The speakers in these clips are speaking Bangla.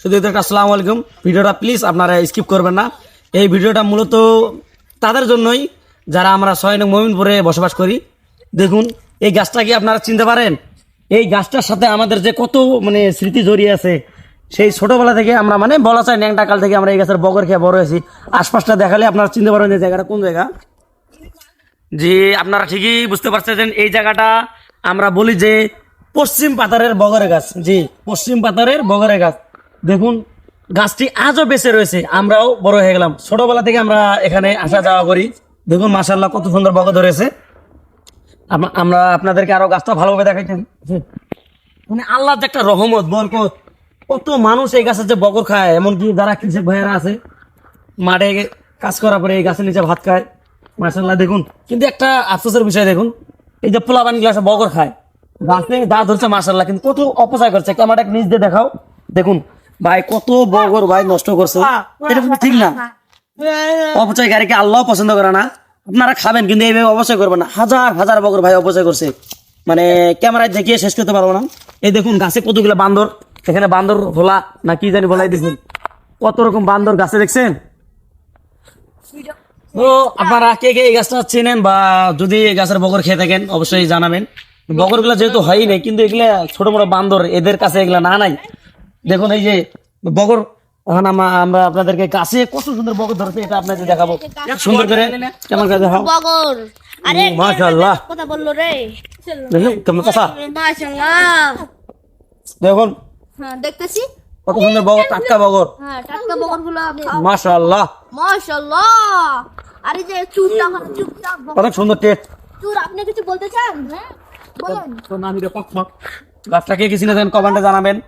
শুধু একটা আসসালামু আলাইকুম। ভিডিওটা প্লিজ আপনারা স্কিপ করবেন না। এই ভিডিওটা মূলত তাদের জন্যই যারা আমরা ছয় নং মমিনপুরে বসবাস করি। দেখুন, এই গাছটা কি আপনারা চিনতে পারেন? এই গাছটার সাথে আমাদের যে কত মানে স্মৃতি জড়িয়ে আছে, সেই ছোটবেলা থেকে আমরা মানে বলা চাই ন্যাংটা কাল থেকে আমরা এই গাছের বগর খেয়ে বড় হয়েছি। আশপাশটা দেখালে আপনারা চিনতে পারবেন যে জায়গাটা কোন জায়গা। জি, আপনারা ঠিকই বুঝতে পারছেন এই জায়গাটা আমরা বলি যে পশ্চিম পাতারের বগরে গাছ। জি, পশ্চিম পাতারের বগরে গাছ। দেখুন, গাছটি আজও বেঁচে রয়েছে, আমরাও বড় হয়ে গেলাম। ছোটবেলা থেকে আমরা এখানে আসা যাওয়া করি। দেখুন মাসাল্লাহ কত সুন্দর বগর ধরেছে। আমরা আপনাদেরকে আরও গাছটা ভালোভাবে দেখাইতেন জি। মানে আল্লাহ যে একটা রহমত, বরকত। কত মানুষ এই গাছের যে বগর খায়, এমনকি যারা কৃষক ভাইয়েরা আছে, মাঠে কাজ করার পরে এই গাছের নিচে ভাত খায়। মাসাল্লাহ দেখুন। কিন্তু একটা আফসোসের বিষয় দেখুন, এই যে পোলা পানি গ্লাসে বগর খায়। গাছ গাছে দা ধরছে মাসাল্লাহ কিন্তু কত অপচয় করছে। ক্যামেরাটা নিচ দিয়ে দেখাও। দেখুন ভাই, কত বগর ভাই, নষ্ট করছে। এটা ঠিক না। অপচয় গাড়িকে আল্লাহ পছন্দ করে না। আপনারা খাবেন, কিন্তু এইভাবে অপচয় করবেন না। হাজার হাজার বগর ভাই অপচয় করছে। মানে ক্যামেরায় দেখিয়ে শেষ করতে পারব না। এই দেখুন, গাছে কতগুলো বান্দর। এখানে বান্দর ভোলা না কি জানি বলাই দেখুন কত রকম বান্দর গাছে দেখছেন? তো আপনারা কে কে এই গাছটা চেনেন বা যদি এই গাছের বগর খেয়ে থাকেন, অবশ্যই জানাবেন। বগরগুলা যেহেতু হয়ই নাই, কিন্তু এগুলা ছোট বড় বান্দর, এদের কাছে এগুলা না নাই। দেখুন এই যে বগর এখন আমা- আমরা আপনাদেরকে গাছে কত সুন্দর বগর ধরছে এটা আপনাদের দেখাবো। সুন্দর করে কেমন করে দেখাও। বগর। আরে মাশাআল্লাহ। কথা বলল রে। দেখুন কেমন কথা। মাশাআল্লাহ। দেখুন। হ্যাঁ দেখতেছি। কত সুন্দর বগর টাটকা বগর। হ্যাঁ টাটকা বগরগুলো মাশাআল্লাহ। মাশাআল্লাহ। আরে যে চুপটা বগর। অনেক সুন্দর টেস্ট। চুর আপনি কিছু বলতে চান? হ্যাঁ বলেন। গাছটা কে কিছু না জানেন কমেন্টে জানাবেন।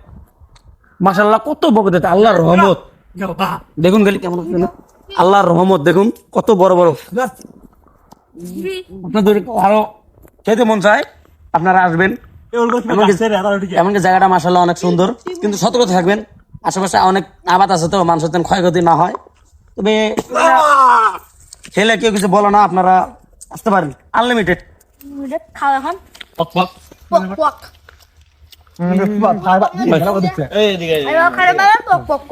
মাশাআল্লাহ কত বগর দিতে আল্লাহর রহমত। দেখুন গেলি কেমন হচ্ছে না? আল্লাহর রহমত দেখুন কত বড় বড়। আপনাদের আরও খেতে মন চায় আপনারা আসবেন। এমনকি- জায়গাটা মাসাল্লাহ অনেক সুন্দর। কিন্তু সতর্ক থাকবেন আশেপাশে অনেক আবাদ আছে তো মানুষের যেন ক্ষয়ক্ষতি না হয়। তবে খেলে কেউ কিছু বলো না আপনারা আসতে পারেন। আনলিমিটেড খাও এখন। পক